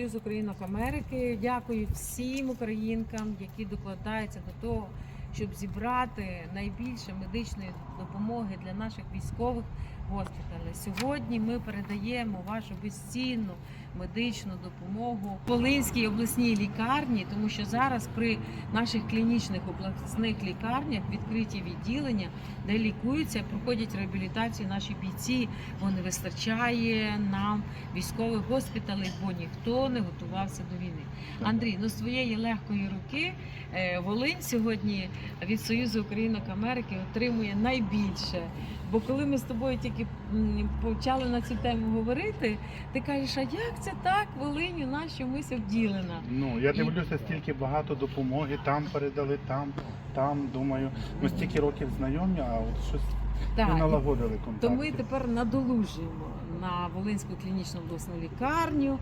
Союз Українок Америки. Дякую всім українкам, які докладаються до того, щоб зібрати найбільше медичної допомоги для наших військових госпіталей. Сьогодні ми передаємо вашу безцінну медичну допомогу Волинській обласній лікарні, тому що зараз при наших клінічних обласних лікарнях відкриті відділення, де лікуються проходять реабілітацію наші бійці, бо не вистачає нам військових госпіталей, бо ніхто не готувався до війни. Андрій, ну з твоєї легкої руки е, Волинь сьогодні від Союзу Українок Америки отримує найбільше. Бо коли ми з тобою тільки почали на цю тему говорити, ти кажеш, а як це так, Волинь у нас чомусь обділена? Ну, я дивлюся, стільки багато допомоги, там передали, там, там. Думаю, ми стільки років знайомі, а от щось не Так, налагодили контакти. то ми тепер надолужуємо на Волинську клінічну обласну лікарню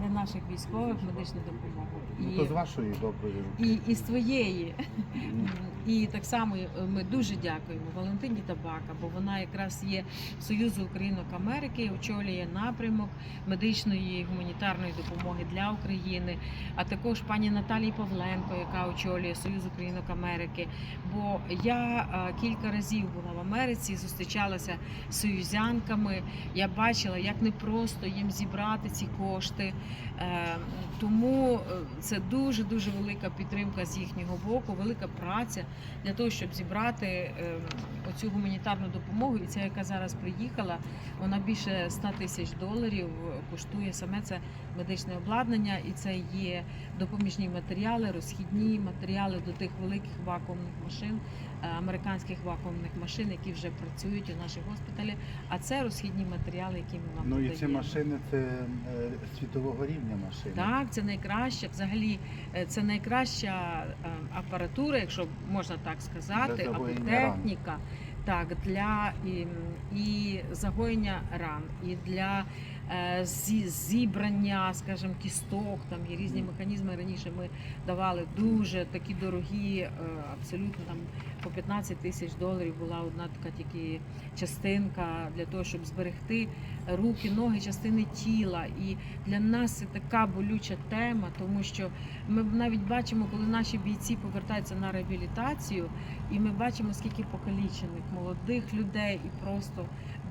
для наших військових медичну допомогу. Ну, то з вашої доброї руки. і, і з твоєї. Ну, І так само е, ми дуже дякуємо Валентині Табака, бо вона якраз є Союзу Українок Америки, очолює напрямок медичної гуманітарної допомоги для України, а також пані Наталії Павленко, яка очолює Союз Українок Америки. Бо я е, кілька разів була в Америці, зустрічалася з союзянками. Я бачила, як непросто їм зібрати ці кошти. Е, Тому це дуже дуже велика підтримка з їхнього боку, велика праця для того, щоб зібрати е, оцю гуманітарну допомогу. І ця, яка зараз приїхала, вона більше 100 тисяч доларів коштує саме це медичне обладнання, і це є допоміжні матеріали, розхідні матеріали до тих великих вакуумних машин, американських вакуумних машин, які вже працюють у наших госпіталі. А це розхідні матеріали, які ми вам Ну і ці подаємо. машини це е, світового рівня машини. Так, це найкраща, взагалі, е, це найкраща е, апаратура, якщо можна так сказати, або загоєння ран. техніка. Так, для і, і загоєння ран, і для зібрання, скажімо, кісток, там є різні механізми. Раніше ми давали дуже такі дорогі, е, абсолютно там по 15 тисяч доларів була одна така тільки частинка для того, щоб зберегти руки, ноги, частини тіла. І для нас це така болюча тема, тому що ми навіть бачимо, коли наші бійці повертаються на реабілітацію, і ми бачимо, скільки покалічених молодих людей, і просто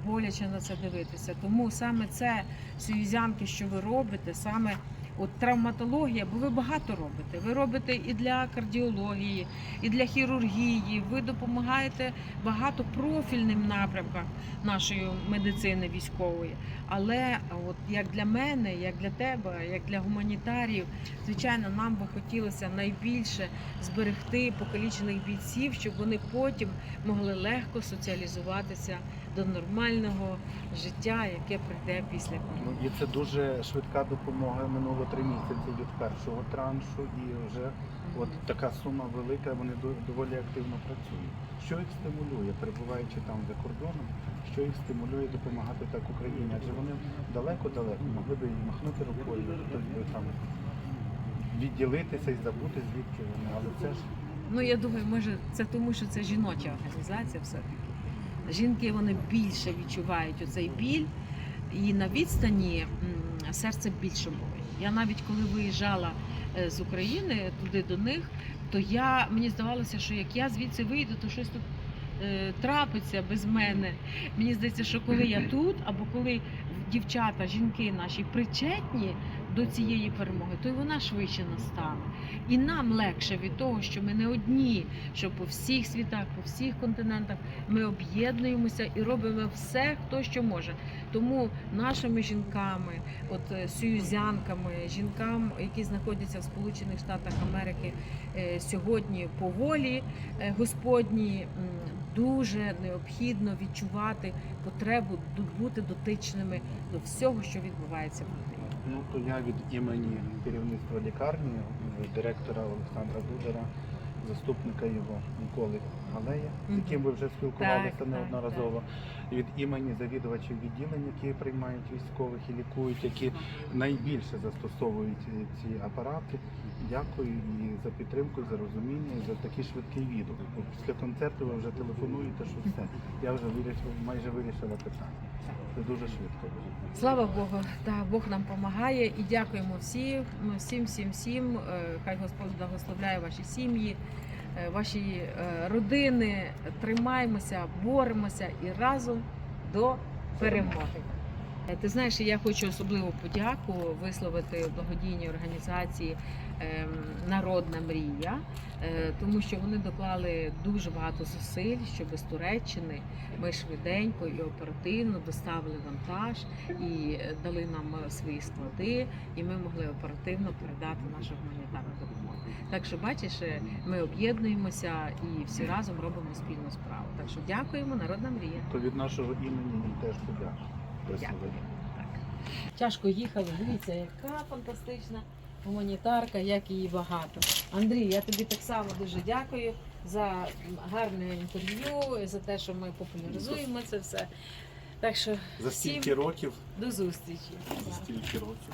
боляче на це дивитися. Тому саме це союзянки, що ви робите, саме. От травматологія, бо ви багато робите. Ви робите і для кардіології, і для хірургії. Ви допомагаєте багатопрофільним напрямкам нашої медицини військової. Але от як для мене, як для тебе, як для гуманітарів, звичайно, нам би хотілося найбільше зберегти покалічених бійців, щоб вони потім могли легко соціалізуватися до нормального життя, яке прийде після. Ну, і це дуже швидка допомога. Минуло три місяці від першого траншу, і вже от така сума велика. Вони доволі активно працюють. Що їх стимулює, перебуваючи там за кордоном, що їх стимулює допомагати так Україні? Адже вони далеко-далеко могли б і махнути рукою, хтось би там відділитися і забути звідки вони. Але це ж Ну я думаю, може це тому, що це жіноча організація все таки. Жінки вони більше відчувають оцей біль, і на відстані серце більше болить. Я навіть коли виїжджала е, з України туди до них, то я мені здавалося, що як я звідси вийду, то щось тут е, трапиться без мене. Мені здається, що коли я тут, або коли дівчата, жінки наші причетні до цієї перемоги, то й вона швидше настане. І нам легше від того, що ми не одні, що по всіх світах, по всіх континентах ми об'єднуємося і робимо все, хто що може. Тому нашими жінками, от е, союзянками, жінкам, які знаходяться в Сполучених Штатах Америки е, сьогодні по волі е, Господній, м, дуже необхідно відчувати потребу бути дотичними до всього, що відбувається в Україні. Ну то я від імені керівництва лікарні, е, директора Олександра Дудера, заступника його Миколи Галея, з яким ви вже спілкувалися Так, неодноразово. Від імені завідувачів відділень, які приймають військових і лікують, які найбільше застосовують ці апарати. Дякую і за підтримку, і за розуміння, і за такий швидкий відгук. Після концерту ви вже телефонуєте, що все. Я вже вирішив, майже вирішила питання. Це дуже швидко. Слава Богу, та Бог нам допомагає і дякуємо всім, всім, всім, всім. Е, Хай Господь благословляє ваші сім'ї, ваші е, родини. Тримаємося, боремося і разом до перемоги. Е, Ти знаєш, я хочу особливу подяку висловити благодійній організації ем, Народна мрія, е, тому що вони доклали дуже багато зусиль, щоб з Туреччини ми швиденько і оперативно доставили вантаж і е, дали нам свої склади, і ми могли оперативно передати нашу гуманітарну допомогу. Так що, бачиш, ми об'єднуємося і всі разом робимо спільну справу. Так що дякуємо, народна мрія. То від нашого імені теж подяку. Дякую. Тяжко їхали. Дивіться, яка фантастична гуманітарка, як її багато. Андрій, я тобі так само дуже дякую за гарне інтерв'ю, за те, що ми популяризуємо це все. Так що За всім стільки років, до зустрічі. за стільки років.